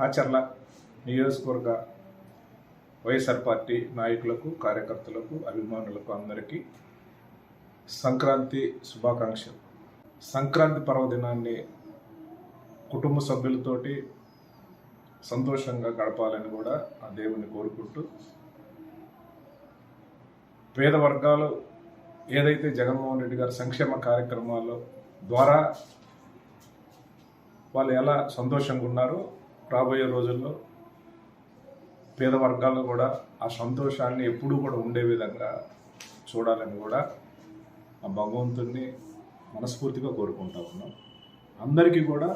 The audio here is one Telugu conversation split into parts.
ఆచర్ల నియోజకవర్గ వైఎస్ఆర్ పార్టీ నాయకులకు కార్యకర్తలకు అభిమానులకు అందరికీ సంక్రాంతి శుభాకాంక్షలు. సంక్రాంతి పర్వదినాన్ని కుటుంబ సభ్యులతోటి సంతోషంగా గడపాలని కూడా ఆ దేవుణ్ణి కోరుకుంటూ పేద వర్గాలు ఏదైతే జగన్మోహన్ రెడ్డి గారి సంక్షేమ కార్యక్రమాల ద్వారా వాళ్ళు ఎలా సంతోషంగా ఉన్నారో రాబోయే రోజుల్లో పేద వర్గాల్లో కూడా ఆ సంతోషాన్ని ఎప్పుడూ కూడా ఉండే విధంగా చూడాలని కూడా ఆ భగవంతుణ్ణి మనస్ఫూర్తిగా కోరుకుంటా ఉన్నాం. అందరికీ కూడా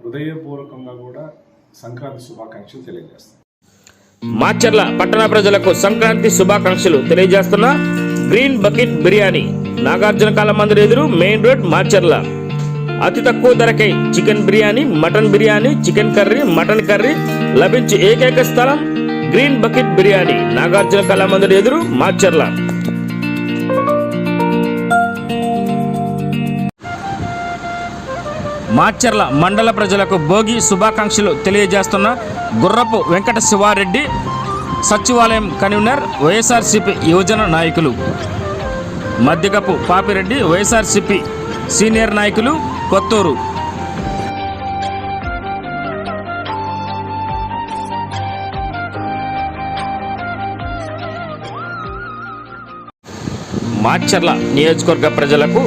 హృదయపూర్వకంగా కూడా సంక్రాంతి శుభాకాంక్షలు తెలియజేస్తాం. మాచర్ల పట్టణ ప్రజలకు సంక్రాంతి శుభాకాంక్షలు తెలియజేస్తున్న గ్రీన్ బకెట్ బిర్యానీ. నాగార్జున కాలం మందిర్ ఎదురు మెయిన్ రోడ్ మాచర్ల. అతి తక్కువ ధరకే chicken biryani mutton biryani chicken curry mutton curry లభించే ఏకైక స్థలం గ్రీన్ బకెట్ బిర్యానీ. నాగార్జున కళామందిర్ ఎదురు మాచర్ల. మాచర్ల మండల ప్రజలకు భోగి శుభాకాంక్షలు తెలియజేస్తున్న గుర్రపు వెంకట శివారెడ్డి సచివాలయం కన్వీనర్ వైఎస్ఆర్సిపి యువజన నాయకులు. మద్దిగపు పాపిరెడ్డి వైఎస్ఆర్సిపి సీనియర్ నాయకులు కొత్తూరు. మాచర్ల నియోజకవర్గ ప్రజలకు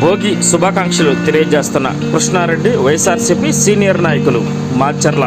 భోగి శుభాకాంక్షలు తెలియజేస్తున్న కృష్ణారెడ్డి వైఎస్ఆర్సీపీ సీనియర్ నాయకులు మాచర్ల.